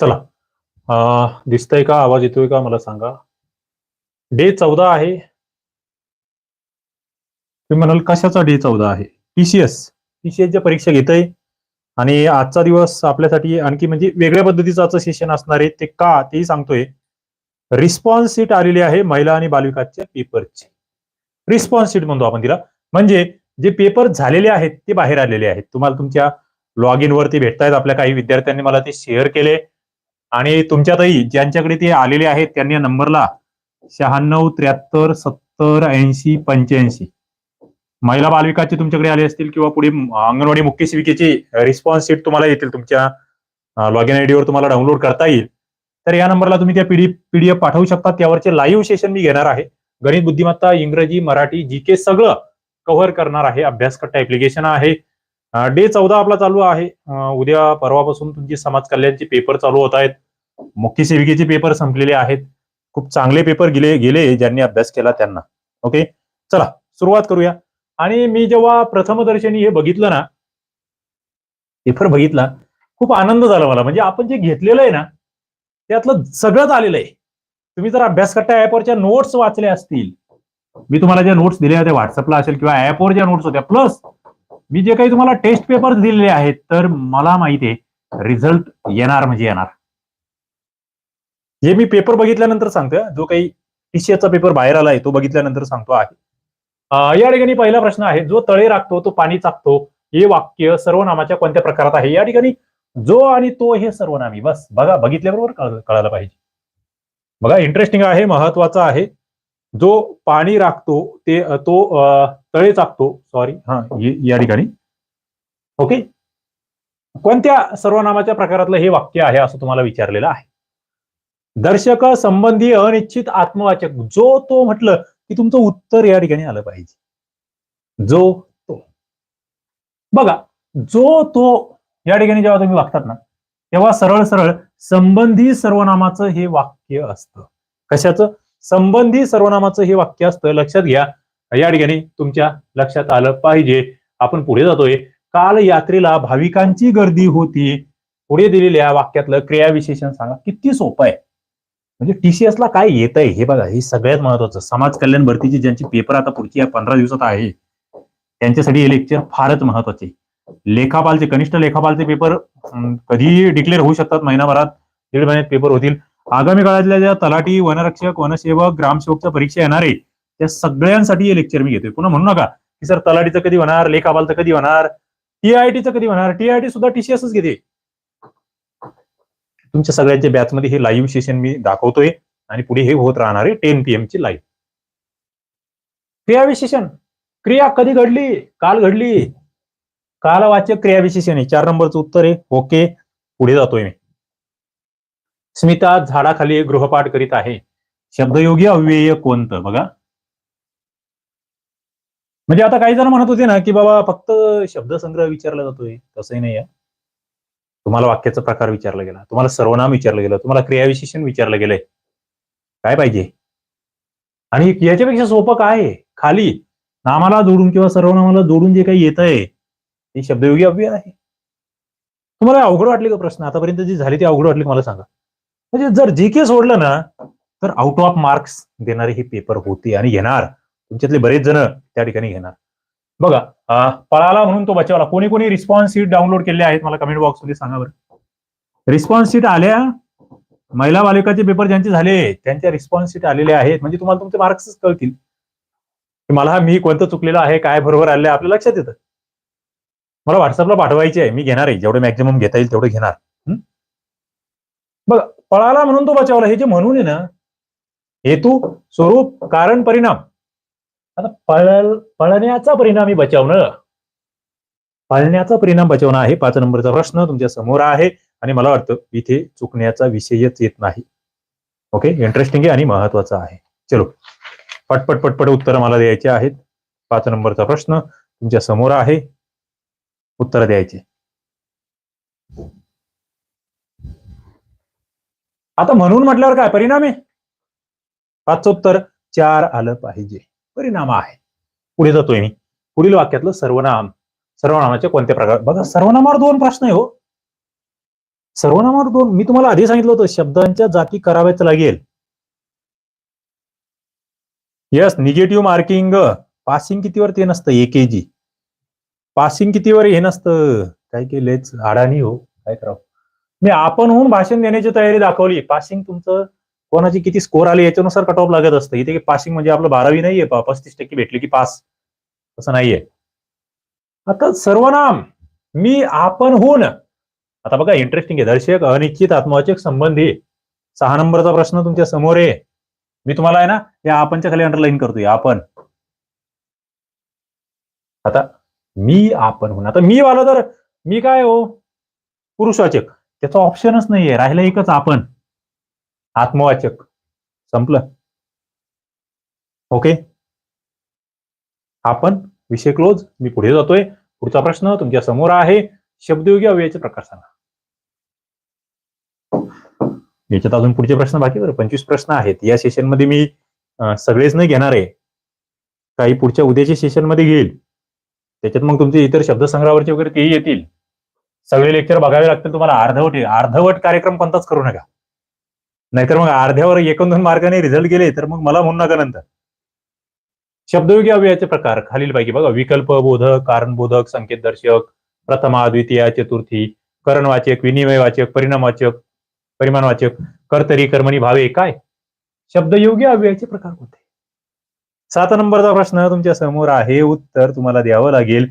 चला. अं, दिसतंय का? आवाज येतोय का? मला सांगा. डे चौदा आहे. तुम्ही म्हणाल कशाचा डे चौदा आहे? पीसीएस पीसीएसच्या परीक्षा घेत आहे आणि आजचा दिवस आपल्यासाठी आणखी म्हणजे वेगळ्या पद्धतीचं आजचं सेशन असणार आहे. ते का? तेही सांगतोय. रिस्पॉन्स सीट आलेली आहे महिला आणि बालविकासच्या पेपरची रिस्पॉन्स सीट म्हणतो आपण तिला. म्हणजे जे पेपर झालेले आहेत ते बाहेर आलेले आहेत. तुम्हाला तुमच्या लॉग इन वरती भेटतायत आपल्या काही विद्यार्थ्यांनी मला ते शेअर केले. आणि तुमच्यातही ज्यांच्याकडे ते आलेले आहेत त्यांनी नंबरला शहाण्णव त्र्याहत्तर सत्तर ऐंशी पंच्याऐंशी. महिला बालविकासचे तुमच्याकडे आले असतील किंवा पुढे अंगणवाडी मुख्य सेविकेची रिस्पॉन्स सीट तुम्हाला येतील तुमच्या लॉग इन आयडीवर तुम्हाला डाउनलोड करता येईल. तर या नंबरला तुम्ही त्या पीडी पीडीएफ पाठवू शकता. त्यावरचे लाईव्ह सेशन मी घेणार आहे. गणित बुद्धिमत्ता इंग्रजी मराठी जी के सगळं कव्हर करणार आहे. अभ्यासकट्टा ऍप्लिकेशन आहे. डे चौदा आपला चालू आहे. उद्या परवापासून तुमची समाज कल्याणचे पेपर चालू होत आहेत. मुख्य सेविकेचे पेपर संपलेले आहेत. खूप चांगले पेपर गेले गेले ज्यांनी अभ्यास केला त्यांना. ओके? चला सुरुवात करूया. आणि मी जेव्हा प्रथमदर्शनी हे बघितलं ना पेपर बघितला खूप आनंद झाला मला. म्हणजे आपण जे घेतलेलं आहे ना त्यातलं सगळंच आलेलं आहे. तुम्ही जर अभ्यास अभ्यासकट्टा ऍपवरच्या नोट्स वाचल्या असतील. मी तुम्हाला ज्या नोट्स दिल्या होत्या व्हॉट्सअपला असेल किंवा ऍपवर ज्या नोट्स होत्या प्लस मी जे काही तुम्हाला टेस्ट पेपर दिलेले आहेत तर मला माहिती आहे रिझल्ट येणार म्हणजे येणार. हे मी पेपर बघितल्यानंतर सांगतोय. जो काही टीसीएचा पेपर बाहेर आला आहे तो बघितल्यानंतर सांगतो आहे. या ठिकाणी पहिला प्रश्न आहे जो तळे राखतो तो पाणी चाकतो हे वाक्य सर्वनामाच्या कोणत्या प्रकारात आहे? या ठिकाणी जो आणि तो हे सर्वनामी. बस बघा बघितल्याबरोबर कळायला पाहिजे. बघा इंटरेस्टिंग आहे महत्वाचं आहे. जो पाणी राखतो ते तो तळे चाकतो सॉरी हा या ठिकाणी. ओके कोणत्या सर्वनामाच्या प्रकारातलं हे वाक्य आहे असं तुम्हाला विचारलेलं आहे? दर्शक संबंधी अनिश्चित आत्मवाचक जो तो म्हटलं की तुमचं उत्तर या ठिकाणी आलं पाहिजे. जो तो. बघा जो तो या ठिकाणी जेव्हा तुम्ही वागतात ना तेव्हा सरळ सरळ संबंधी सर्वनामाचं हे वाक्य असतं. कशाचं? संबंधी सर्वनामाचं हे वाक्य असतं लक्षात घ्या. या ठिकाणी तुमच्या लक्षात आलं पाहिजे. आपण पुढे जातोय. काल यात्रेला भाविकांची गर्दी होती. पुढे दिलेल्या वाक्यातलं क्रियाविशेषण सांगा. किती सोपं आहे. म्हणजे टीसीएस ला काय येत आहे हे बघा. हे सगळ्यात महत्वाचं समाज कल्याण भरतीची ज्यांची पेपर आता पुढची या पंधरा दिवसात आहे त्यांच्यासाठी हे लेक्चर फारच महत्त्वाचे लेखापालचे कनिष्ठ लेखापालचे पेपर कधीही डिक्लेअर होऊ शकतात महिनाभरात. दीड महिन्यात पेपर होतील. आगामी काळातल्या ज्या तलाठी वनरक्षक वनसेवक ग्रामसेवकच्या परीक्षा येणार आहे त्या सगळ्यांसाठी हे लेक्चर मी घेतोय. पुन्हा म्हणू नका की सर तलाठीचं कधी होणार लेखापालचं कधी होणार टीआयटीचं कधी होणार? टीआयटी सुद्धा टीसीएसच घेते. तुमच्या सगळ्यांच्या बॅचमध्ये हे लाईव्ह सेशन मी दाखवतोय आणि पुढे हे होत राहणार आहे टेन पीएम ची लाईव्ह क्रियाविशेषण. क्रिया कधी घडली? काल घडली. कालवाचक क्रियाविशेषण आहे. चार नंबरचं उत्तर आहे. ओके पुढे जातोय मी. स्मिता झाडाखाली गृहपाठ करीत आहे. शब्दयोगी अव्यय कोणतं? बघा. म्हणजे आता काही जण म्हणत होते ना की बाबा फक्त शब्दसंग्रह विचारला जातोय तसंही नाही आहे तुम्हाला वाक्याचा प्रकार विचारला गेला तुम्हाला सर्वनाम विचारलं गेलं तुम्हाला क्रियाविशेषण विचारलं गेलंय. काय पाहिजे? आणि याच्यापेक्षा सोपं काय? आहे खाली नामाला जोडून किंवा सर्वनामाला जोडून जे काही येत आहे ते शब्दयोगी अव्यय आहे. तुम्हाला अवघड वाटले का प्रश्न? आतापर्यंत जी झाली ती अवघड वाटली मला सांगा. म्हणजे जर जी के सोडलं ना तर आउट ऑफ मार्क्स देणारे हे पेपर होते आणि घेणार. तुमच्यातले बरेच जण त्या ठिकाणी घेणार. बघा पळाला म्हणून तो बचावला. कोणी कोणी रिस्पॉन्स सीट डाउनलोड केले आहेत? मला कमेंट बॉक्समध्ये सांगा बरं. रिस्पॉन्स सीट आल्या. महिला बालिकाचे पेपर ज्यांचे झाले त्यांच्या रिस्पॉन्स सीट आलेल्या आहेत. म्हणजे तुम्हाला तुमचे मार्क्स कळतील. की मला मी कोणतं चुकलेलं आहे काय बरोबर आले आपल्या लक्षात येतं. मला व्हॉट्सअपला पाठवायचे आहे. मी घेणार आहे. जेवढे मॅक्झिमम घेता येईल तेवढे घेणार. बघा पळाला म्हणून तो बचावला. हे जे म्हणून आहे ना हेतू स्वरूप कारण परिणाम. आता पळ पळण्याचा परिणामी बचावणं. पळण्याचा परिणाम बचावणं आहे. पाच नंबरचा प्रश्न तुमच्यासमोर आहे आणि मला वाटतं इथे चुकण्याचा विषयच येत नाही. ओके इंटरेस्टिंग आहे आणि महत्त्वाचा आहे. चलो. पटपट पटपट उत्तर मला द्यायचे आहेत. पाच नंबरचा प्रश्न तुमच्यासमोर आहे. उत्तर द्यायचे. आता म्हणून म्हटल्यावर काय परिणाम आहे? पाचचं उत्तर चार आलं पाहिजे. परिणाम आहे. पुढे जातोय मी. पुढील वाक्यातलं सर्वनाम. सर्वनामाचे कोणत्या प्रकार? बघा सर्वनामावर दोन प्रश्न आहे हो. सर्वनामावर दोन. मी तुम्हाला आधी सांगितलं होतं शब्दांच्या जाती कराव्याच लागेल. यस निगेटिव्ह मार्किंग पासिंग कितीवर ते नसतं? एकेजी पासिंग कितीवर हे नसतं? काय केलेच अडाणी हो. काय करावं? मी आपणहून भाषण देण्याची तयारी दाखवली. पासिंग तुमचं कोणाची किती स्कोर आले याच्यानुसार कट ऑफ लागत असतं. इथे पासिंग म्हणजे आपलं बारावी नाहीये पस्तीस टक्के भेटले की पास तसं नाहीये. आता सर्वनाम मी आपणहून आता बघा इंटरेस्टिंग आहे. दर्शक अनिश्चित आत्मवाचक संबंधी सहा नंबरचा प्रश्न तुमच्यासमोर आहे. मी तुम्हाला आहे ना या आपणच्या खाली अंडरलाईन करतोय. आपण. आता मी आपण होऊन आता मी वाला तर मी काय हो? पुरुषवाचक. त्याचा ऑप्शनच नाहीये. राहिलं एकच आपण. आत्मवाचक. संपलं. ओके आपण विषय क्लोज मी पुढे जातोय. पुढचा प्रश्न तुमच्यासमोर आहे. शब्दयोगी अव्ययाचे प्रकार सांगा. याच्यात अजून पुढचे प्रश्न बाकी बरं. पंचवीस प्रश्न आहेत. या सेशनमध्ये मी सगळेच नाही घेणार आहे. काही पुढच्या उद्याच्या सेशनमध्ये घेईल. त्याच्यात मग तुमचे इतर शब्दसंग्रहावरचे वगैरे तेही येतील. सगळे लेक्चर बघावे लागतील तुम्हाला. अर्धवट अर्धवट कार्यक्रम कोणताच करू नका. नाहीतर मग अर्ध्यावर एकूण दोन मार्गाने रिझल्ट गेले तर मग मला म्हणू नका नंतर. शब्दयोगी अव्ययाचे प्रकार खालीलपैकी बघा. विकल्प बोधक कारणबोधक संकेतदर्शक प्रथमा द्वितीय चतुर्थी करणवाचक विनिमयवाचक परिणामवाचक परिमाणवाचक कर्तरी कर्मणी भावे काय? शब्दयोगी अव्ययाचे प्रकार कोणते? सात नंबरचा प्रश्न तुमच्यासमोर आहे. उत्तर तुम्हाला द्यावं लागेल.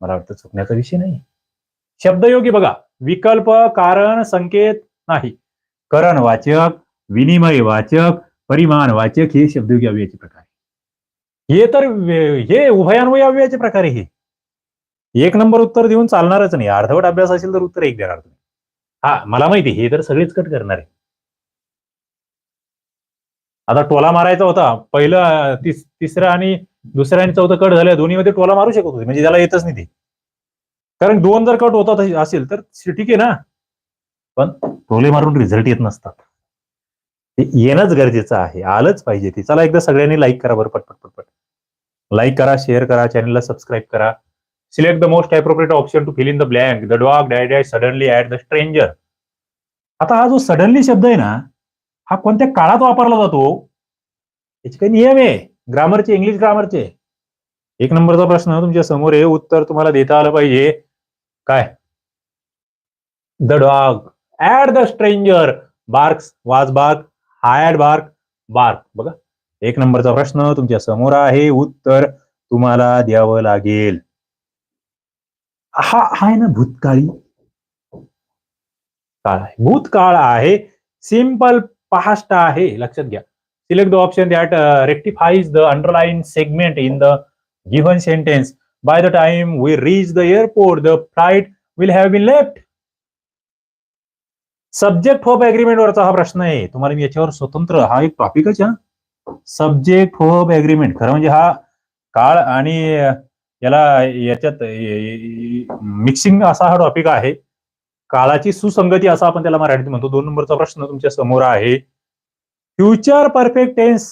मला वाटतं चुकण्याचा विषय नाही. शब्दयोगी बघा. विकल्प कारण संकेत नाही. करण वाचक विनिमय वाचक परिमाण वाचक हे शब्दयोगी अव्ययाचे प्रकार आहे. हे तर हे उभयान्वयी अव्ययाचे प्रकार आहे हे. एक नंबर उत्तर देऊन चालणारच नाही. अर्धवट अभ्यास असेल तर उत्तर एक देणार तुम्ही. हा मला माहिती आहे, हे तर सगळेच कट करणार आहे आता टोला मारायचा होता. पहिलं तिसरा तिस तिसरं आणि दुसरं आणि चौथं कट झालं. दोन्हीमध्ये टोला मारू शकत होते. म्हणजे त्याला येतच नाही ते. कारण दोन जर कट होतात असेल तर ठीक आहे ना. पण टोले मारून रिझल्ट येत नसतात. ते येणंच गरजेचं आहे. आलंच पाहिजे ते. चला एकदा सगळ्यांनी लाईक करा बरं पटपट पटपट. लाईक करा शेअर करा चॅनलला सबस्क्राईब करा. Select the most appropriate option to fill in the blank the dog dash suddenly at the stranger आता हा जो सडनली शब्द आहे ना हा कोणत्या काळात वापरला जातो? याचे काही नियम आहे. ग्रामरचे इंग्लिश ग्रामरचे एक नंबरचा प्रश्न तुमच्यासमोर आहे. उत्तर तुम्हाला देता आलं पाहिजे. काय? The dog at the stranger barks was bark had bark bark बघा एक नंबरचा प्रश्न तुमच्यासमोर आहे. उत्तर तुम्हाला द्यावं लागेल. हा आहे ना भूतकाळी? काळ आहे. भूतकाळ आहे. सिंपल पास्ट आहे. लक्षात घ्या. Select the option that rectifies the underlined segment in the given sentence by the time we reach the airport the flight will have been left subject hope agreement वरचा हा प्रश्न आहे. तुम्हाला मी याच्यावर स्वतंत्र हा एक टॉपिकच आहे सब्जेक्ट होप अग्रीमेंट खरं म्हणजे हा काळ आणि याला याच्यात मिक्सिंग असा हा टॉपिक आहे. काळाची सुसंगती असा आपण त्याला मराठीत म्हणतो. दोन नंबरचा प्रश्न तुमच्यासमोर आहे. फ्युचर परफेक्ट टेन्स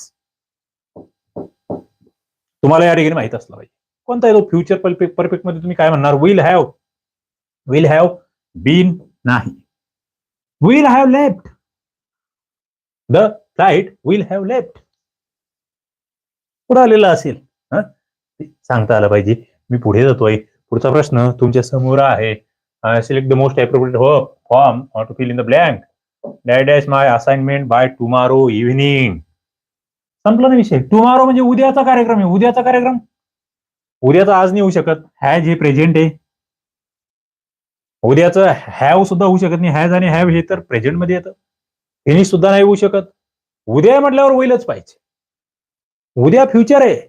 तुम्हाला या ठिकाणी माहीत असलं पाहिजे. कोणता येतो? फ्युचर परफेक्ट परफेक्टमध्ये तुम्ही काय म्हणणार? Will have will have been नाही. Will have left the flight will have left पुढे आलेला असेल. सांगता आलं पाहिजे. मी पुढे जातोय. पुढचा प्रश्न तुमच्यासमोर आहे. सिलेक्ट द मोस्ट अप्रोप्रिएट हो form to fill in the blank that dash my assignment by tomorrow evening संपला ना विषय. टुमारो म्हणजे उद्याचा कार्यक्रम आहे. उद्याचा कार्यक्रम उद्याचा आज नाही होऊ शकत. हॅज हे प्रेझेंट आहे. उद्याचं हॅव सुद्धा होऊ शकत नाही. हॅज आणि हॅव हे तर प्रेझेंटमध्ये येतं. फिनिश सुद्धा नाही होऊ शकत. उद्या म्हटल्यावर होईलच पाहिजे. उद्या फ्युचर आहे.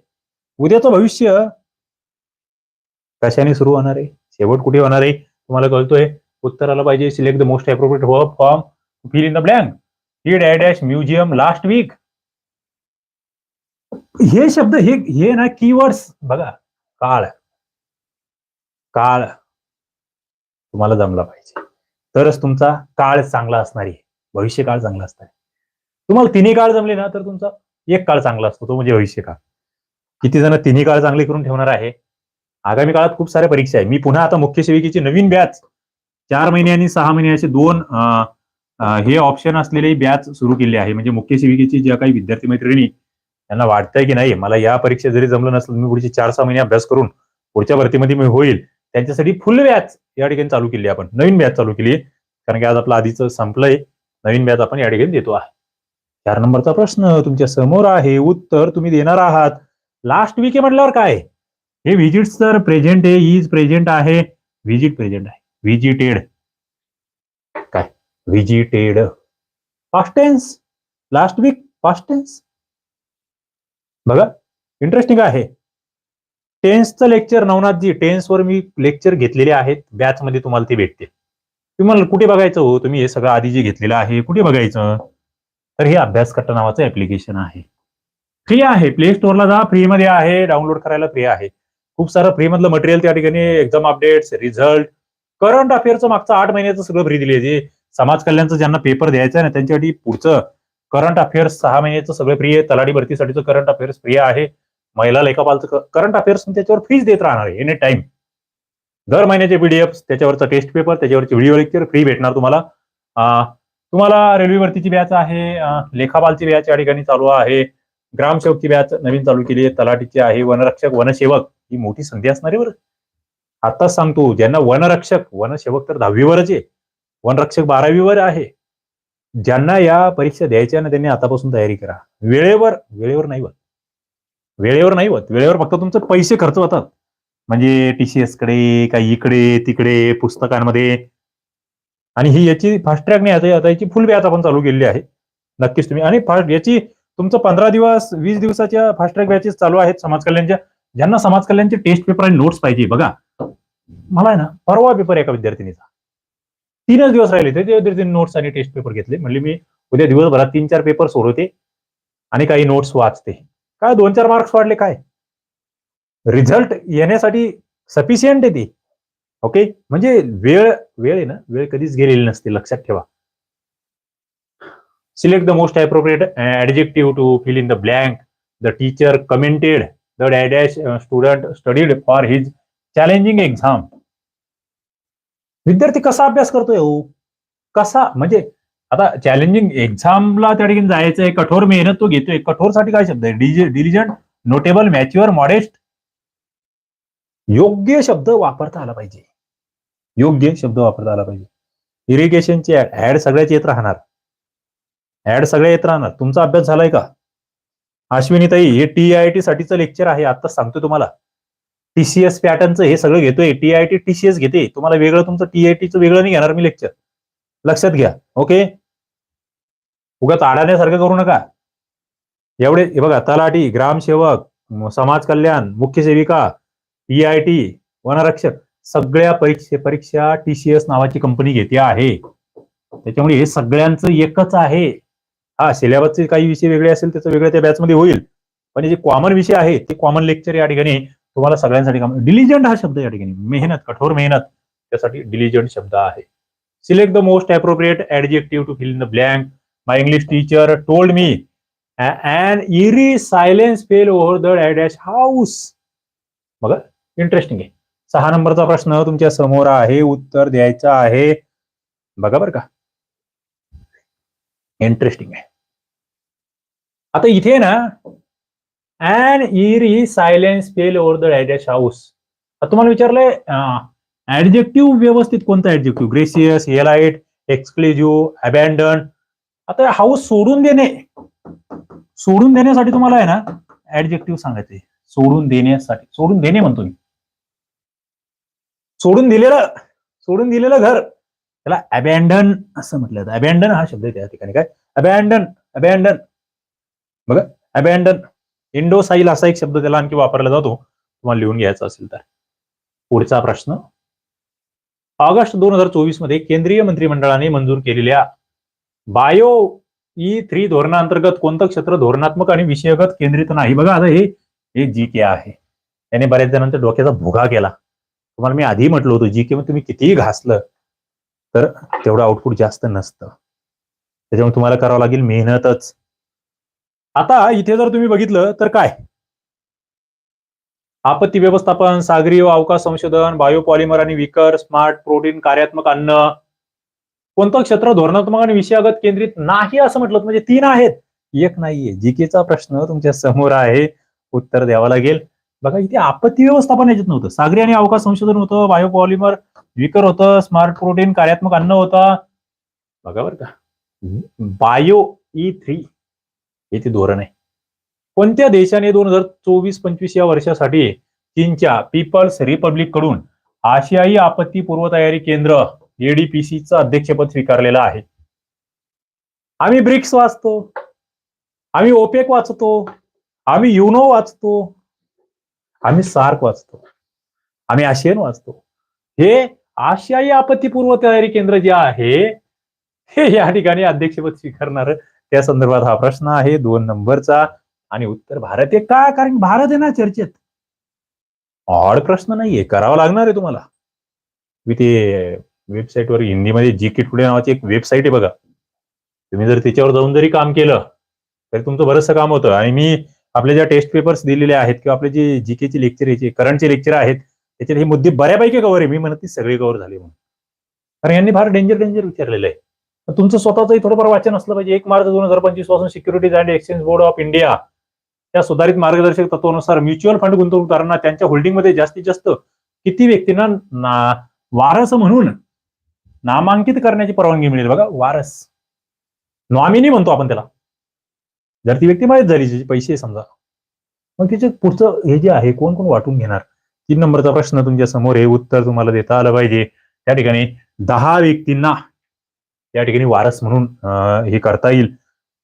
उद्याचं भविष्य कशाने सुरू होणार आहे? शेवट कुठे होणार आहे? तुम्हाला कळतोय. उत्तर आलं पाहिजे. Select the most appropriate verb form fill in the blank he dash museum last week हे शब्द हे हे ना कीवर्ड्स बघा. काळ काळ तुम्हाला जमला पाहिजे. तरच तुमचा काळ चांगला असणार आहे. भविष्य काळ चांगला असणार तुम्हाला तिन्ही काळ जमले ना तर तुमचा एक काळ चांगला असतो तो म्हणजे भविष्य काळ किती जण तिन्ही काळ चांगले करून ठेवणार आहे? आगामी काळात खूप साऱ्या परीक्षा आहे. मी पुन्हा आता मुख्य सेविकेची नवीन बॅच चार महिने आणि सहा महिने असे दोन हे ऑप्शन असलेले बॅच सुरू केले आहे. म्हणजे मुख्य सेविकेची ज्या काही विद्यार्थी मैत्रिणी त्यांना वाटतंय की नाही मला या परीक्षेत जरी जमलं नसलं मी पुढचे चार सहा महिने अभ्यास करून पुढच्या भरतीमध्ये मी होईल. त्यांच्यासाठी फुल व्याज या ठिकाणी चालू केली आपण. नवीन व्याज चालू केली. कारण की आज आपलं आधीच संपलंय. नवीन व्याज आपण या ठिकाणी देतो आहे. चार नंबरचा प्रश्न तुमच्यासमोर आहे. उत्तर तुम्ही देणार आहात. लास्ट वीक आहे म्हटल्यावर काय? हे व्हिजिट सर प्रेझेंट आहे इज प्रेझेंट आहे. व्हिजिट प्रेझेंट आहे. व्हिजिटेड काय? Visited past tense last week past tense बघा इंटरेस्टिंग आहे. टेन्सचं लेक्चर नवनाथजी टेन्सवर मी लेक्चर घेतलेले आहेत. बॅचमध्ये तुम्हाला ते भेटते तुम्हाला कुठे बघायचं हो? तुम्ही हे सगळं आधी जे घेतलेलं आहे कुठे बघायचं? तर हे अभ्यास कट्टा नावाचं ऍप्लिकेशन आहे. फ्री आहे. प्ले स्टोअरला जा. फ्रीमध्ये आहे. डाउनलोड करायला फ्री आहे. खूप सारं फ्री मधलं मटेरियल त्या ठिकाणी एक्झाम अपडेट्स रिझल्ट करंट अफेअरचं मागचं आठ महिन्याचं सगळं फ्री दिले जे समाज कल्याणचं ज्यांना पेपर द्यायचं आहे ना त्यांच्यासाठी पुढचं करंट अफेअर्स सहा महिन्याचं सगळं फ्री आहे. तलाठी भरतीसाठीचं करंट अफेअर्स फ्री आहे. महिला लेखापालचं करंट अफेअर्स त्याच्यावर फ्रीज देत राहणार आहे. एनी टाइम दर महिन्याचे पीडीएफ त्याच्यावरचा टेस्ट पेपर त्याच्यावरचे व्हिडिओ लेक्चर फ्री भेटणार तुम्हाला. तुम्हाला रेल्वे भरतीची बॅच आहे. लेखापालची बॅच या ठिकाणी चालू आहे. ग्रामसेवकची बॅच नवीन चालू केली आहे. तलाठीची आहे. वनरक्षक वनसेवक ही मोठी संधी असणार आहे बरं. आताच सांगतो ज्यांना वनरक्षक वनसेवक तर दहावीवरच आहे. वनरक्षक बारावीवर आहे. ज्यांना या परीक्षा द्यायच्या ना त्यांनी आतापासून तयारी करा. वेळेवर वेळेवर नाही होत. वेळेवर नाही होत. वेळेवर फक्त तुमचे पैसे खर्च होतात. म्हणजे टीसीएसकडे काही इकडे तिकडे पुस्तकांमध्ये. आणि ही याची फास्ट ट्रॅक नाही आता याची फुल बॅच आपण चालू केलेली आहे. नक्कीच तुम्ही आणि फास्ट याची तुमचं पंधरा दिवस वीस दिवसाच्या फास्ट ट्रॅक बॅचेस चालू आहेत समाज कल्याणच्या ज्यांना समाज कल्याणचे टेस्ट पेपर आणि नोट्स पाहिजे बघा. मला आहे ना परवा पेपर एका विद्यार्थिनीचा. तीनच दिवस राहिले ते नोट्स आणि टेस्ट पेपर घेतले. म्हणजे मी उद्या दिवसभरात तीन चार पेपर सोडवते आणि काही नोट्स वाचते. काय दोन चार मार्क्स वाढले काय? रिझल्ट येण्यासाठी सफिशियंट आहे ती. ओके म्हणजे वेळ वेळ आहे ना? वेळ कधीच गेलेली नसते लक्षात ठेवा. Select the most appropriate adjective to fill in the blank the teacher commented the dash student studied for his challenging exam विद्यार्थी कसा अभ्यास करतोय हो? कसा? म्हणजे आता चॅलेंजिंग एक्झामला त्या ठिकाणी जायचंय कठोर मेहनत तो घेतोय. कठोरसाठी काय शब्द आहे? डिलिजंट नोटेबल मॅच्युअर मॉडेस्ट योग्य शब्द वापरता आला पाहिजे. योग्य शब्द वापरता आला पाहिजे. इरिगेशनची ऍड ऍड सगळ्याच येत राहणार. ऍड सगळ्या येत राहणार. तुमचा अभ्यास झालाय का? अश्विनीताई हे टी आय टी साठीचं लेक्चर आहे. आता सांगतो तुम्हाला. टीसीएस पॅटर्नचं हे सगळं घेतोय टी आय टी टीसीएस घेते. तुम्हाला वेगळं तुमचं टी आय वेगळं नाही घेणार मी लेक्चर लक्षात घ्या ओके उगाच अडाण्यासारखं करू नका. एवढे बघा तलाठी ग्रामसेवक समाज कल्याण मुख्य सेविका पीआयटी आय टी वनरक्षक सगळ्या परीक्षे परीक्षा टीसीएस नावाची कंपनी घेते आहे. त्याच्यामुळे हे सगळ्यांचं एकच आहे. हा सिलेबसचे काही विषय वेगळे असेल त्याचं वेगळं त्या बॅचमध्ये होईल. पण जे कॉमन विषय आहे ते कॉमन लेक्चर या ठिकाणी तुम्हाला सगळ्यांसाठी काम डिलिजंट हा शब्द या ठिकाणी. मेहनत कठोर मेहनत त्यासाठी डिलिजंट शब्द आहे. Select the most appropriate adjective to fill in the blank my English teacher told me and eerie silence fell over the dash house बघा इंटरेस्टिंग आहे. सहा नंबरचा प्रश्न तुमच्यासमोर आहे उत्तर द्यायचं आहे. बघा बरं का. इंटरेस्टिंग आहे. आता इथे ना and eerie silence fell over the dash house. तुम्हाला विचारलंय ऍडजेक्टिव्ह व्यवस्थित कोणता adjective gracious highlight exclusive abandon आता हाऊस सोडून देणे सोडून देण्यासाठी तुम्हाला आहे ना ऍडजेक्टिव्ह सांगायचे सोडून देण्यासाठी. सोडून देणे म्हणतो मी. सोडून दिलेलं सोडून दिलेलं घर. त्याला अबॅन्डन असं म्हटलं जातं. अबॅन्डन हा शब्द आहे त्या ठिकाणी काय? अबॅन्डन अबॅन्डन बघा अबॅन्डन इंडोसाईल असा एक शब्द त्याला आणखी वापरला जातो. तुम्हाला लिहून घ्यायचा असेल तर. पुढचा प्रश्न. ऑगस्ट दोन हजार चोवीसमध्ये केंद्रीय मंत्रिमंडळाने मंजूर केलेल्या बायो ई थ्री धोरणाअंतर्गत कोणतं क्षेत्र धोरणात्मक आणि विषयगत केंद्रित नाही? बघा आता हे हे जी के आहे. त्याने बऱ्याच जणांच्या डोक्याचा भुगा केला. तुम्हाला मी आधी म्हटलं होतं जी के तुम्ही कितीही घासलं तर तेवढं आउटपुट जास्त नसतं. त्याच्यामुळे तुम्हाला करावं लागेल मेहनतच. आता इथे जर तुम्ही बघितलं तर काय? आपत्ती व्यवस्थापन सागरी व अवकाश संशोधन बायोपॉलिमर आणि विकर स्मार्ट प्रोटीन कार्यात्मक अन्न कोणतं क्षेत्र धोरणात्मक आणि विषयागत केंद्रित नाही असं म्हटलं म्हणजे तीन आहेत. एक नाहीये. जीकेचा प्रश्न तुमच्यासमोर आहे. उत्तर द्यावं लागेल. बघा इथे आपत्ती व्यवस्थापन याच्यात नव्हतं. सागरी आणि अवकाश संशोधन होतं बायोपॉलिमर विकर होतं स्मार्ट प्रोटीन कार्यात्मक अन्न होतं. बघा बरं का. Bio E three. हे ते धोरण आहे. कोणत्या देशाने दोन हजार चोवीस पंचवीस या वर्षासाठी चीनच्या पीपल्स रिपब्लिककडून आशियाई आपत्ती पूर्वतयारी केंद्र एडीपीसीचं अध्यक्षपद स्वीकारलेलं आहे? आम्ही ब्रिक्स वाचतो आम्ही ओपेक वाचतो आम्ही युनो वाचतो आम्ही सार्क वाचतो आम्ही आशियन वाचतो. हे आशियाई आपत्ती पूर्वतयारी केंद्र जे आहे हे या ठिकाणी अध्यक्षपद स्वीकारणार त्या संदर्भात हा प्रश्न आहे. दोन नंबरचा. आणि उत्तर भारत आहे का कारण भारत आहे ना चर्चेत. ऑड प्रश्न नाहीये. करावा लागणार आहे तुम्हाला. मी ते वेबसाईटवर हिंदीमध्ये जी के टुडे नावाची एक वेबसाईट आहे बघा. तुम्ही जर त्याच्यावर जाऊन जरी काम केलं तरी तुमचं बरंचसं काम होतं. आणि मी आपले ज्या टेस्ट पेपर्स दिलेले आहेत किंवा आपले जे जी केचे लेक्चर याचे करंटचे लेक्चर आहेत त्याच्यात हे मुद्दे बऱ्यापैकी कव्हर आहे. मी म्हणत ती सगळे कव्हर झाले म्हणून. कारण यांनी फार डेंजर डेंजर विचारलेलं आहे. तुमचं स्वतःचंही थोडंफार वाचन असलं पाहिजे. एक मार्च दोन हजार पंचवीसपासून securities and exchange board of India त्या सुधारित मार्गदर्शक तत्वानुसार म्युच्युअल फंड गुंतवणूकदारांना त्यांच्या होल्डिंगमध्ये जास्तीत जास्त किती व्यक्तींना ना- वारस म्हणून नामांकित करण्याची परवानगी मिळेल बघा वारस. नॉमिनी म्हणतो आपण त्याला. जर ती व्यक्ती माहीत झाली ज्याचे पैसे समजा. मग तिचे पुढचं हे जे आहे कोण कोण वाटून घेणार? तीन नंबरचा प्रश्न तुमच्यासमोर हे उत्तर तुम्हाला देता आलं पाहिजे. त्या ठिकाणी दहा व्यक्तींना त्या ठिकाणी वारस म्हणून हे करता येईल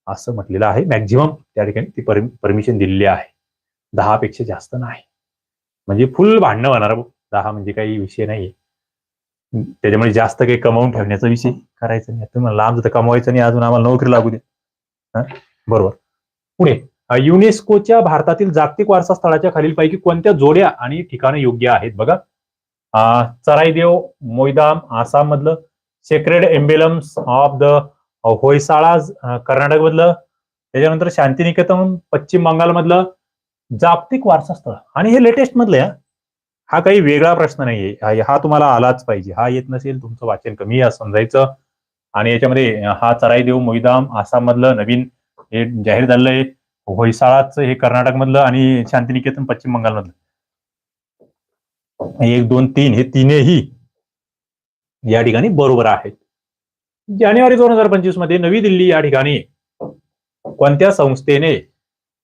असं म्हटलेलं आहे. मॅक्झिमम त्या ठिकाणी ती परमिशन दिलेली आहे. दहा पेक्षा जास्त नाही. म्हणजे फुल भांडणं होणार. दहा म्हणजे काही विषय नाही त्याच्यामुळे जास्त काही कमावून ठेवण्याचा विषय करायचा नाही. तुम्हाला लांब तर कमवायचं नाही अजून आम्हाला नोकरी लागू दे बरोबर. पुढे युनेस्कोच्या भारतातील जागतिक वारसा स्थळाच्या खालीलपैकी कोणत्या जोड्या आणि ठिकाणं योग्य आहेत? बघा. चराईदेव मोईदाम आसाम मधलं sacred ensembles of the Hoysala Karnataka मधलं त्याच्यानंतर शांतिनिकेतन पश्चिम बंगाल मधलं जागतिक वारसा स्थळ आणि हे लेटेस्ट मधलं हा. काही वेगळा प्रश्न नाहीये. हा- तुम्हाला आलाच पाहिजे. हा येत नसेल तुमचं वाचन कमी समजायचं. आणि याच्यामध्ये हा हा चराईदेव मोईदाम आसाम मधलं नवीन हे जाहीर झालेलं आहे. होयसाळाचं हे कर्नाटक मधलं आणि शांतिनिकेतन पश्चिम बंगाल मधलं एक दोन तीन हे तीनही या ठिकाणी बरोबर आहेत. जानेवारी दोन हजार पंचवीसमध्ये नवी दिल्ली या ठिकाणी कोणत्या संस्थेने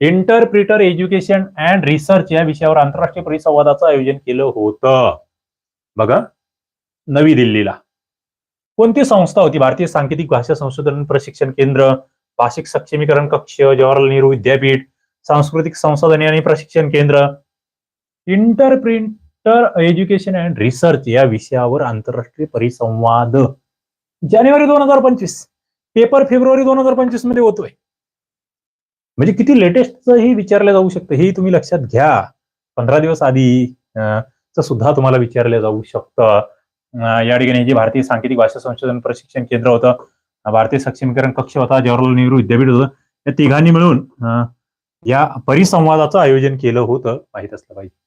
इंटरप्रिटर एज्युकेशन अँड रिसर्च या विषयावर आंतरराष्ट्रीय परिसंवादाचं आयोजन केलं होतं? बघा नवी दिल्लीला. कोणती संस्था होती? भारतीय सांकेतिक भाषा संशोधन प्रशिक्षण केंद्र भाषिक सक्षमीकरण कक्ष जवाहरलाल नेहरू विद्यापीठ सांस्कृतिक संसाधने आणि प्रशिक्षण केंद्र. तर एज्युकेशन अँड रिसर्च या विषयावर आंतरराष्ट्रीय परिसंवाद. जानेवारी दोन हजार पंचवीस. पेपर फेब्रुवारी दोन हजार पंचवीसमध्ये होतोय. म्हणजे किती लेटेस्ट हे विचारलं जाऊ शकतं हे तुम्ही लक्षात घ्या. पंधरा दिवस आधी च सुद्धा तुम्हाला विचारलं जाऊ शकतं. या ठिकाणी जे भारतीय सांकेतिक भाषा संशोधन प्रशिक्षण केंद्र होतं भारतीय सक्षमीकरण कक्ष होता जवाहरलाल नेहरू विद्यापीठ होतं. या तिघांनी मिळून या परिसंवादाचं आयोजन केलं होतं. माहीत असलं पाहिजे.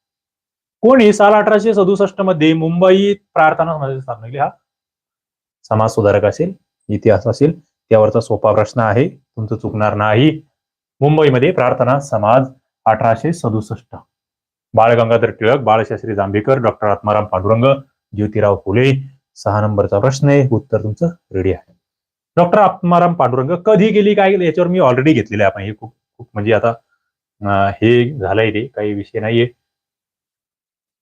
कोणी साल अठराशे सदुसष्टमध्ये मुंबईत प्रार्थना समाजाची स्थापना केली. हा समाज सुधारक असेल इतिहास असेल त्यावरचा सोपा प्रश्न आहे. तुमचं चुकणार नाही. मुंबईमध्ये प्रार्थना समाज अठराशे सदुसष्ट. बाळ गंगाधर टिळक बाळशास्त्री जांभेकर डॉक्टर आत्माराम पांडुरंग ज्योतिराव फुले. सहा नंबरचा प्रश्न आहे. उत्तर तुमचं रेडी आहे. डॉक्टर आत्माराम पांडुरंग कधी गेली? काय गेली? याच्यावर मी ऑलरेडी घेतलेलं आहे आपण. हे खूप खूप म्हणजे आता हे झालंय ते. काही विषय नाहीये.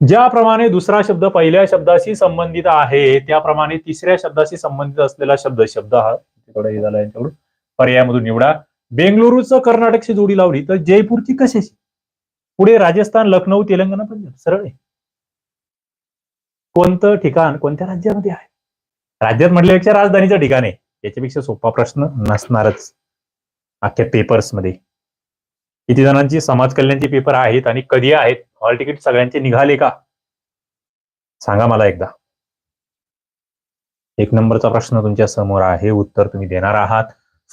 ज्याप्रमाणे दुसरा शब्द पहिल्या शब्दाशी संबंधित आहे त्याप्रमाणे तिसऱ्या शब्दाशी संबंधित असलेला शब्द शब्द हा थोडा हे झाला यांच्याकडून. पर्यायामधून निवडा. बेंगलुरूचं कर्नाटकशी जोडी लावली तर जयपूरची कशाशी? पुढे राजस्थान लखनौ तेलंगणा पंजाब सरळ आहे. कोणतं ठिकाण कोणत्या राज्यामध्ये आहे? राज्यात म्हटल्यापेक्षा राजधानीचं ठिकाण आहे. याच्यापेक्षा सोपा प्रश्न नसणारच. अख्ख्या पेपर्समध्ये. किती जणांची समाज कल्याणचे पेपर आहेत आणि कधी आहेत? हॉल तिकीट सगळ्यांचे निघाले का? सांगा मला एकदा. एक नंबरचा प्रश्न तुमच्यासमोर आहे. उत्तर तुम्ही देणार आहात.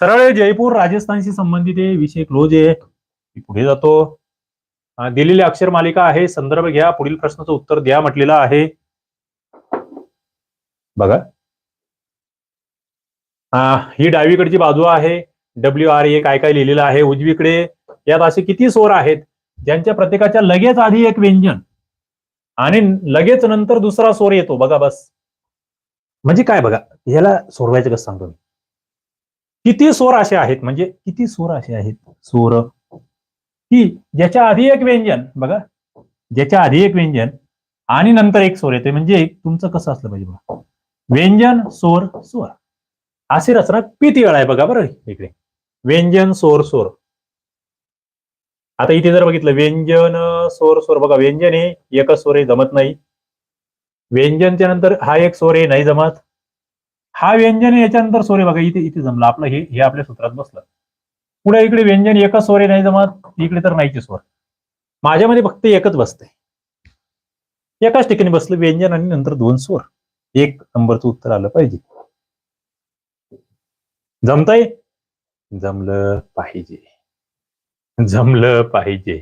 सरळ जयपूर राजस्थानशी संबंधित आहे. विषय क्लोज आहे. मी पुढे जातो. दिलेली अक्षर मालिका आहे. संदर्भ घ्या. पुढील प्रश्नाचं उत्तर द्या म्हटलेलं आहे. बघा. ही डावीकडची बाजू आहे. डब्ल्यू आर ए काय काय लिहिलेलं आहे? उजवीकडे यात असे किती स्वर आहेत ज्यांच्या प्रत्येकाच्या लगेच आधी एक व्यंजन आणि लगेच नंतर दुसरा स्वर येतो. बघा बस. म्हणजे काय बघा याला सोडवायचं कसं सांगतो मी? किती स्वर असे आहेत म्हणजे किती स्वर असे आहेत? स्वर की ज्याच्या आधी एक व्यंजन बघा. ज्याच्या आधी एक व्यंजन आणि नंतर एक स्वर येते म्हणजे तुमचं कसं असलं पाहिजे बघा. व्यंजन स्वर स्वर अशी रचना किती वेळा आहे बघा बरं इकडे. व्यंजन स्वर स्वर आता इथे जर बघितलं व्यंजन स्वर स्वर बघा व्यंजन हे एकच स्वर आहे जमत नाही. व्यंजनच्या नंतर हा एक स्वर आहे नाही जमत. हा व्यंजन आहे, याच्यानंतर स्वर आहे बघा इथे इथे जमलं. आपलं हे हे आपल्या सूत्रात बसलं. पुढे इकडे व्यंजन एकच स्वर आहे नाही जमत. इकडे तर नाहीचे स्वर माझ्यामध्ये फक्त एकच बसतंय. एकाच ठिकाणी बसलं व्यंजन आणि नंतर दोन स्वर एक नंबरचं उत्तर आलं पाहिजे. जमतंय? जमलं पाहिजे. जमलं पाहिजे.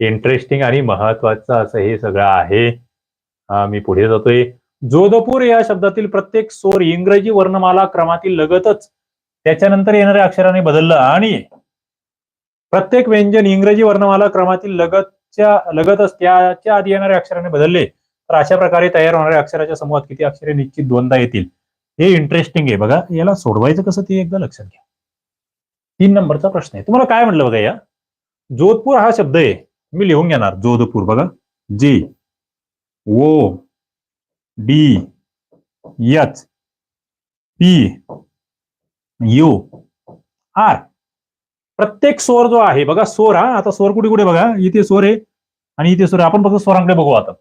इंटरेस्टिंग आणि महत्वाचं असं हे सगळं आहे. मी पुढे जातोय. जोधपूर या शब्दातील प्रत्येक स्वर इंग्रजी वर्णमाला क्रमातील लगतच त्याच्यानंतर येणाऱ्या अक्षराने बदललं आणि प्रत्येक व्यंजन इंग्रजी वर्णमाला क्रमातील लगतच्या लगतच त्याच्या आधी येणाऱ्या अक्षराने बदलले. तर अशा प्रकारे तयार होणाऱ्या अक्षराच्या समूहात किती अक्षरे निश्चित दोनदा येतील? हे इंटरेस्टिंग आहे. बघा याला सोडवायचं कसं ते एकदा लक्षात घ्या. तीन नंबरचा प्रश्न आहे. तुम्हाला काय म्हटलं बघा या? जोधपूर हा शब्द आहे. मी लिहून घेणार. जोधपूर बघा. J O D H P U R प्रत्येक स्वर जो आहे बघा स्वर हा आता स्वर कुठे कुठे बघा? इथे स्वर आहे आणि इथे स्वर आपण फक्त स्वरांकडे बघू आता.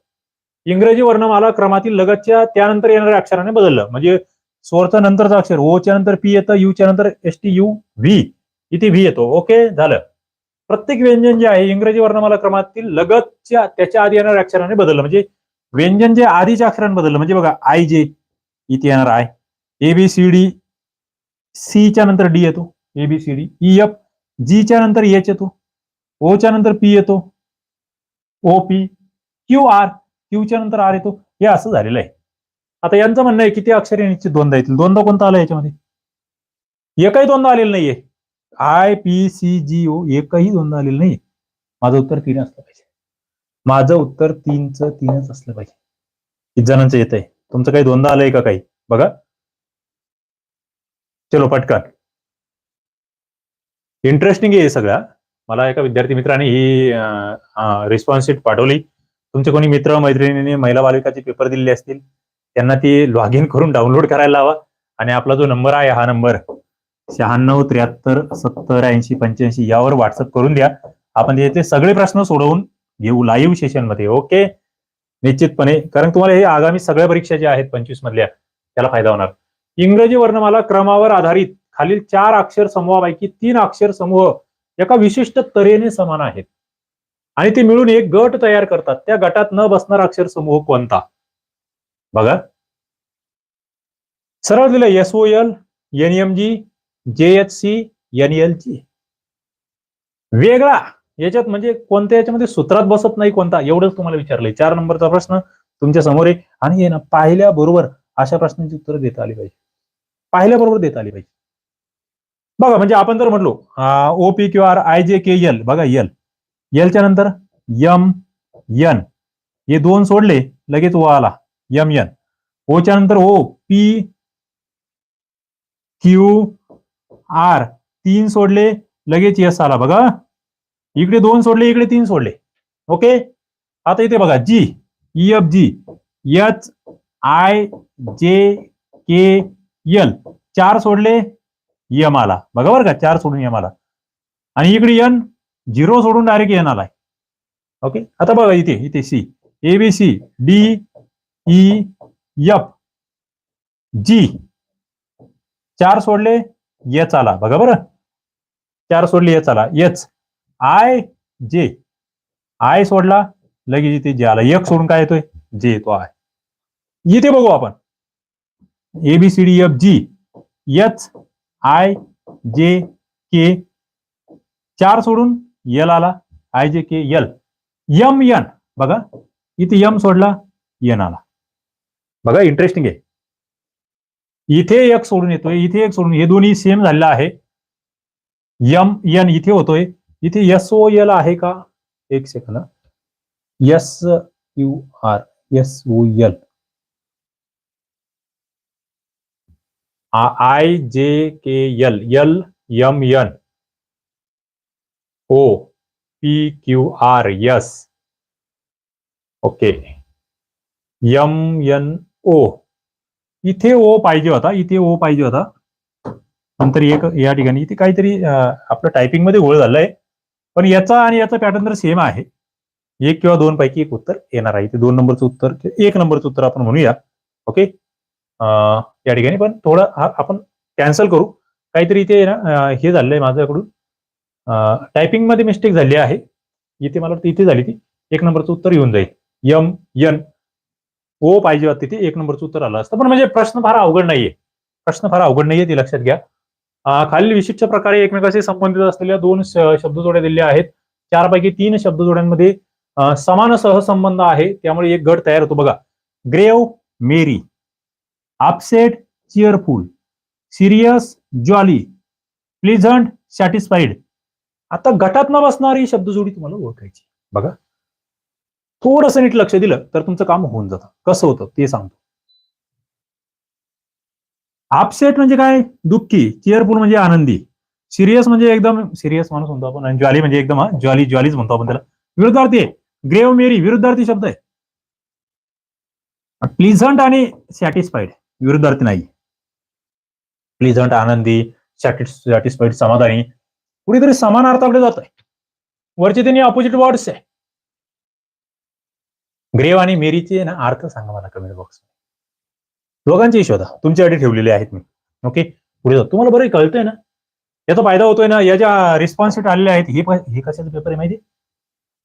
इंग्रजी वर्णमाला क्रमातील लगतच्या त्यानंतर येणाऱ्या अक्षराने बदललं. म्हणजे स्वरचा नंतरचा अक्षर ओ च्या नंतर पी येतं यूच्या नंतर एस टी यू व्ही इथे व्ही येतो. ओके? झालं. प्रत्येक व्यंजन जे आहे इंग्रजी वर्णमाला क्रमातील लगतच्या त्याच्या आधी येणाऱ्या अक्षराने बदललं. म्हणजे व्यंजन जे आधीच्या अक्षराने बदललं. म्हणजे बघा आय जे इथे येणार आय. एबीसीडी सीच्या सी च्या नंतर डी येतो. एबीसीडी ई एफ जी च्या नंतर एच येतो. ओच्या नंतर पी येतो. O P Q R Q च्या नंतर आर येतो. हे असं झालेलं आहे. आता यांचं म्हणणं आहे किती अक्षरे निश्चित दोनदा येतील. दोनदा कोणता आला याच्यामध्ये? एकही दोनदा आलेलं नाहीये. I P C G O एकही दोनदा आलेलं नाही माझं उत्तर तीन असलं पाहिजे. माझं उत्तर तीनचं तीनच असलं पाहिजे. किती जणांचं येत आहे तुमचं काही दोनदा आलंय का काही? बघा. चलो पटकन. इंटरेस्टिंग आहे हे सगळं मला एका विद्यार्थी मित्राने ही रिस्पॉन्स शीट पाठवली. तुमचे कोणी मित्र मैत्रिणीने महिला बालिकाचे पेपर दिलेले असतील त्यांना ती लॉग इन करून डाउनलोड करायला हवा आणि आपला जो नंबर आहे हा नंबर शहाण्णव त्र्याहत्तर सत्तर ऐंशी पंच्याऐंशी यावर व्हॉट्सअप करून द्या. आपण याचे सगळे प्रश्न सोडवून घेऊ लाईव्ह सेशनमध्ये ओके निश्चितपणे कारण तुम्हाला हे आगामी सगळ्या परीक्षा ज्या आहेत पंचवीस मधल्या त्याला फायदा होणार. इंग्रजी वर्णमाला क्रमावर आधारित खालील चार अक्षर समूहापैकी तीन अक्षर समूह एका विशिष्ट तऱ्हेने समान आहेत. आणि ते मिळून एक गट तयार करतात. त्या गटात न बसणारा अक्षर समूह कोणता? बघा. सरळ दिलं S O N M G J H C N L G वेगळा. याच्यात म्हणजे कोणत्या याच्यामध्ये सूत्रात बसत नाही कोणता एवढंच तुम्हाला विचारलंय. चार नंबरचा प्रश्न तुमच्यासमोर आहे. आणि हे ना पाहिल्याबरोबर अशा प्रश्नांची उत्तरं देता आली पाहिजे. पाहिल्याबरोबर देता आली पाहिजे. बघा म्हणजे आपण जर म्हटलो O P Q R I J K L बघा एल एलच्या नंतर यम एन हे दोन सोडले लगेच ओ आला. यम एन ओच्या नंतर ओ पी क्यू आर तीन सोडले लगेच यस आला बघा. इकडे दोन सोडले इकडे तीन सोडले. ओके? आता इथे बघा G E F G H I J K L चार सोडले यम आला. बघा बरं का चार सोडून यम आला. आणि इकडे एन झिरो सोडून डायरेक्ट एन आलाय. ओके? आता बघा इथे इथे C A B C D E F G चार सोडले यच आला बघा बरं. चार सोडले यच आला यच. आय जे. आय सोडला लगेच इथे जे आला. एक सोडून काय येतोय? जे येतो आय. इथे बघू आपण. A B C D F G H I J K. चार सोडून यल आला. I J K L M N बघा. इथे यम सोडला यन आला. बघा इंटरेस्टिंग आहे. इथे एक सोडून येतोय, इथे एक सोडून हे दोन्ही सेम झालेलं आहे. यम, यन इथे होतोय. इथे एस ओ एल आहे का? एक second S U R S O L I J K L L M N O P Q R S okay M N O इथे ओ पाहिजे होता इथे ओ पाहिजे होता. नंतर एक या ठिकाणी इथे काहीतरी आपलं टायपिंगमध्ये घोळ झालाय. पण याचा आणि याचा पॅटर्न तर सेम आहे. एक किंवा दोन पैकी एक उत्तर येणार आहे. इथे दोन नंबरचं उत्तर एक नंबरचं उत्तर आपण म्हणूया. ओके? या ठिकाणी पण थोडं हा आपण कॅन्सल करू. काहीतरी इथे ना हे झालंय माझ्याकडून. टायपिंगमध्ये मिस्टेक झाली आहे. इथे मला वाटतं इथे झाली ती. एक नंबरचं उत्तर येऊन जाईल. यम यन ओ पाहिजे होतं तिथे एक नंबरचं उत्तर आलं असतं. पण म्हणजे प्रश्न फार अवघड नाहीये. प्रश्न फार अवघड नाहीये ते लक्षात घ्या. खालील विशिष्ट प्रकारे एकमेकाशी संबंधित असलेल्या दोन शब्दजोड्या दिल्या आहेत. चारपैकी तीन शब्दजोड्यांमध्ये समान सहसंबंध आहे. त्यामुळे एक गट तयार होतो. बघा. Grave merry. Upset cheerful. Serious jolly. Pleasant satisfied. आता गटात न बसणारी शब्दजोडी तुम्हाला ओळखायची. बघा. थोडंसं नीट लक्ष दिलं तर तुमचं काम होऊन जातं. कसं होतं ते सांगतो. अपसेट म्हणजे काय? दुःखी चिअरफुल म्हणजे आनंदी. सिरियस म्हणजे एकदम सिरियस माणूस म्हणतो आपण आणि ज्वाली म्हणजे एकदम ज्वाली ज्वालीच म्हणतो आपण त्याला. विरुद्धार्थी आहे. ग्रेव मेरी विरुद्धार्थी शब्द आहे. प्लिझंट आणि सॅटिस्फाईड विरुद्धार्थी नाही. प्लिझंट आनंदी सॅटिस्फाईड समाधानी. कुठेतरी समान अर्थाकडे जात आहे वरचे त्यांनी ऑपोजिट वर्ड्स आहे. ग्रेव आणि मेरीचे ना अर्थ सांगा मला कमेंट बॉक्स दोघांची शोधा तुमच्यासाठी ठेवलेले आहेत मी. ओके? पुढे जाऊ. तुम्हाला बरं कळतंय ना? याचा फायदा होतोय ना? या ज्या रिस्पॉन्सिट आलेले आहेत हे हे कशाचे पेपर आहे माहिती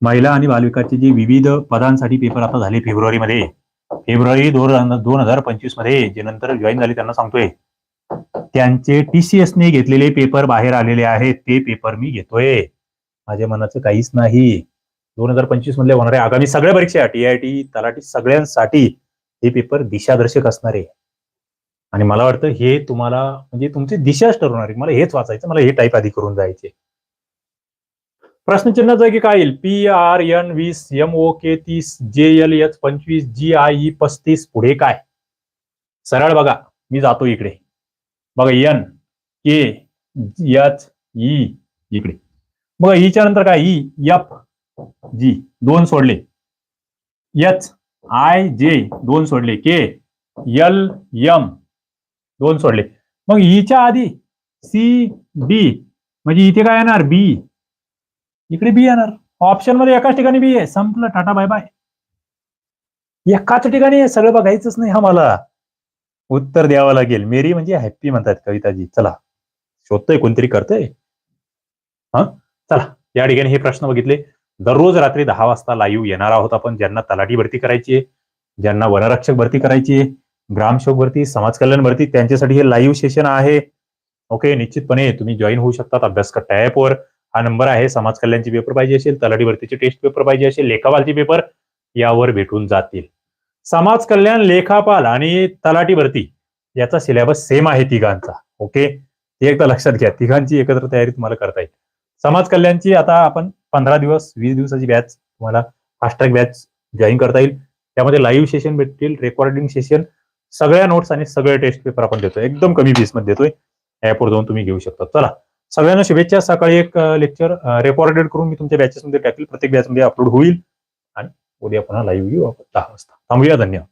महिला आणि बालविकासचे जे विविध पदांसाठी पेपर आता झाले फेब्रुवारीमध्ये. फेब्रुवारी दोन दोन हजार पंचवीसमध्ये जे नंतर जॉईन झाले त्यांना सांगतोय. त्यांचे टीसीएस ने घेतलेले पेपर बाहेर आलेले आहेत. ते पेपर मी घेतोय. माझ्या मनाचं काहीच नाही. दोन हजार पंचवीस मधल्या होणाऱ्या आगामी सगळ्या परीक्षा टीआयटी तलाठी सगळ्यांसाठी हे पेपर दिशादर्शक असणार. आहे आणि मला वाटतं हे तुम्हाला म्हणजे तुमची दिशाच ठरवणार आहे मला हेच वाचायचं मला हे टाईप आधी करून जायचे. प्रश्नचिन्ह जागी काय येईल? पी आर एन वीस एम ओ के तीस जे एल एच पंचवीस जी आय ई पस्तीस पुढे काय? सरळ बघा मी जातो इकडे. बघा एन के एच ई इकडे. बघा e ईच्या नंतर काय? E, ई एफ जी दोन सोडले. एच आय जे दोन सोडले. के एल एम दोन सोडले. मग ईच्या आधी सी बी म्हणजे इथे काय येणार? बी. इकडे बी येणार. ऑप्शनमध्ये एकाच ठिकाणी बी आहे. संपलं. टाटा बाय बाय एकाच ठिकाणी सगळं बघायचंच नाही हा मला उत्तर द्यावं लागेल. मेरी म्हणजे हॅप्पी म्हणतात कविताजी. चला. शोधतोय कोणतरी करतोय? हा? चला. या ठिकाणी हे प्रश्न बघितले. दररोज रात्री दहा वाजता लाईव्ह येणार आहोत आपण ज्यांना तलाठी भरती करायची आहे ज्यांना वनरक्षक भरती करायची आहे ग्रामसेवक भरती समाज कल्याण भरती त्यांच्यासाठी हे लाईव्ह सेशन आहे. ओके निश्चितपणे तुम्ही जॉईन होऊ शकतात अभ्यास कट्टा ॲपवर हा नंबर आहे समाज कल्याणची पेपर पाहिजे असेल तलाठी भरतीचे टेस्ट पेपर पाहिजे असेल लेखापालचे पेपर यावर भेटून जातील. समाज कल्याण लेखापाल आणि तलाठी भरती याचा सिलेबस सेम आहे तिघांचा. ओके एकदा लक्षात घ्या तिघांची एकत्र तयारी तुम्हाला करता येईल. समाज कल्याणची आता आपण पंधरा दिवस वीस दिवसाची बॅच तुम्हाला फास्ट्रॅक बॅच जॉईन करता येईल. त्यामध्ये लाईव्ह सेशन भेटतील रेकॉर्डिंग सेशन सगळ्या नोट्स आणि सगळे टेस्ट पेपर आपण देतोय. एकदम कमी फीसमध्ये देतोय. ऍपवर जाऊन तुम्ही घेऊ शकता. चला. सगळ्यांना शुभेच्छा. सकाळी एक लेक्चर रेकॉर्डेड करून मी तुमच्या बॅचेसमध्ये टाकेल. प्रत्येक बॅचमध्ये अपलोड होईल. आणि उद्या पुन्हा लाईव्ह घेऊ आपण दहा वाजता. थांबूया. धन्यवाद.